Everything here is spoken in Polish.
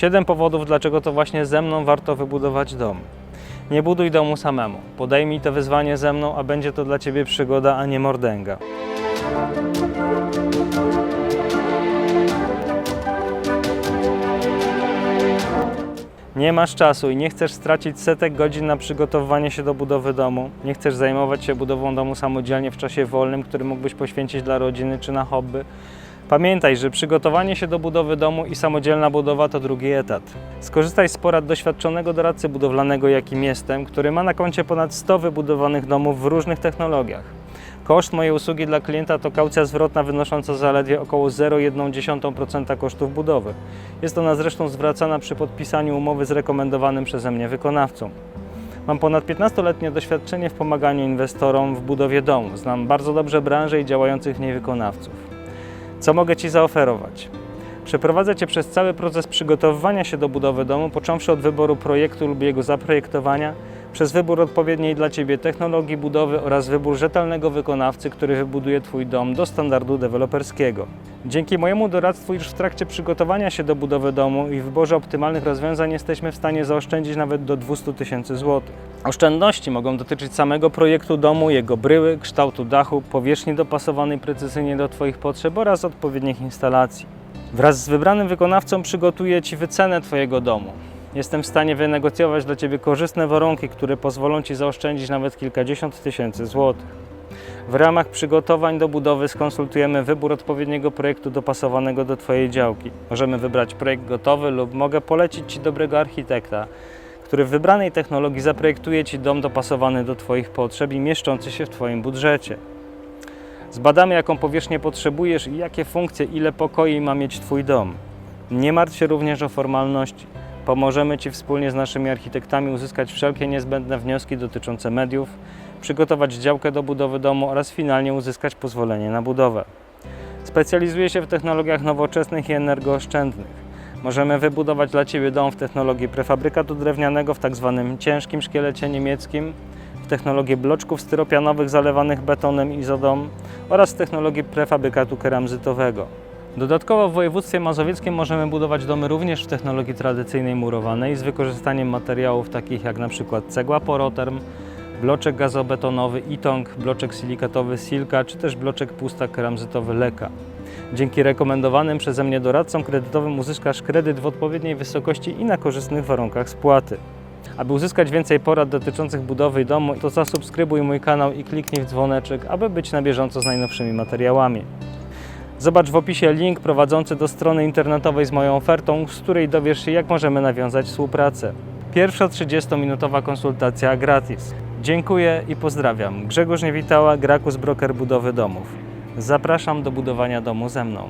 7 powodów, dlaczego to właśnie ze mną warto wybudować dom. Nie buduj domu samemu. Podejmij to wyzwanie ze mną, a będzie to dla Ciebie przygoda, a nie mordęga. Nie masz czasu i nie chcesz stracić setek godzin na przygotowywanie się do budowy domu. Nie chcesz zajmować się budową domu samodzielnie w czasie wolnym, który mógłbyś poświęcić dla rodziny czy na hobby. Pamiętaj, że przygotowanie się do budowy domu i samodzielna budowa to drugi etap. Skorzystaj z porad doświadczonego doradcy budowlanego, jakim jestem, który ma na koncie ponad 100 wybudowanych domów w różnych technologiach. Koszt mojej usługi dla klienta to kaucja zwrotna wynosząca zaledwie około 0,1% kosztów budowy. Jest ona zresztą zwracana przy podpisaniu umowy z rekomendowanym przeze mnie wykonawcą. Mam ponad 15-letnie doświadczenie w pomaganiu inwestorom w budowie domu. Znam bardzo dobrze branżę i działających w niej wykonawców. Co mogę Ci zaoferować? Przeprowadzę Cię przez cały proces przygotowywania się do budowy domu, począwszy od wyboru projektu lub jego zaprojektowania, przez wybór odpowiedniej dla Ciebie technologii budowy oraz wybór rzetelnego wykonawcy, który wybuduje Twój dom do standardu deweloperskiego. Dzięki mojemu doradztwu już w trakcie przygotowania się do budowy domu i wyborze optymalnych rozwiązań jesteśmy w stanie zaoszczędzić nawet do 200 tysięcy złotych. Oszczędności mogą dotyczyć samego projektu domu, jego bryły, kształtu dachu, powierzchni dopasowanej precyzyjnie do Twoich potrzeb oraz odpowiednich instalacji. Wraz z wybranym wykonawcą przygotuję Ci wycenę Twojego domu. Jestem w stanie wynegocjować dla Ciebie korzystne warunki, które pozwolą Ci zaoszczędzić nawet kilkadziesiąt tysięcy złotych. W ramach przygotowań do budowy skonsultujemy wybór odpowiedniego projektu dopasowanego do Twojej działki. Możemy wybrać projekt gotowy lub mogę polecić Ci dobrego architekta, który w wybranej technologii zaprojektuje Ci dom dopasowany do Twoich potrzeb i mieszczący się w Twoim budżecie. Zbadamy, jaką powierzchnię potrzebujesz i jakie funkcje, ile pokoi ma mieć Twój dom. Nie martw się również o formalności. Pomożemy Ci wspólnie z naszymi architektami uzyskać wszelkie niezbędne wnioski dotyczące mediów, przygotować działkę do budowy domu oraz finalnie uzyskać pozwolenie na budowę. Specjalizuję się w technologiach nowoczesnych i energooszczędnych. Możemy wybudować dla Ciebie dom w technologii prefabrykatu drewnianego w tzw. ciężkim szkielecie niemieckim, w technologii bloczków styropianowych zalewanych betonem izodom oraz w technologii prefabrykatu keramzytowego. Dodatkowo w województwie mazowieckim możemy budować domy również w technologii tradycyjnej murowanej z wykorzystaniem materiałów takich jak np. cegła poroterm, bloczek gazobetonowy Itong, bloczek silikatowy Silka czy też bloczek pusta keramzytowy Leka. Dzięki rekomendowanym przeze mnie doradcom kredytowym uzyskasz kredyt w odpowiedniej wysokości i na korzystnych warunkach spłaty. Aby uzyskać więcej porad dotyczących budowy domu, to zasubskrybuj mój kanał i kliknij w dzwoneczek, aby być na bieżąco z najnowszymi materiałami. Zobacz w opisie link prowadzący do strony internetowej z moją ofertą, z której dowiesz się, jak możemy nawiązać współpracę. Pierwsza 30-minutowa konsultacja gratis. Dziękuję i pozdrawiam. Grzegorz Niewitała, Grakus Broker Budowy Domów. Zapraszam do budowania domu ze mną.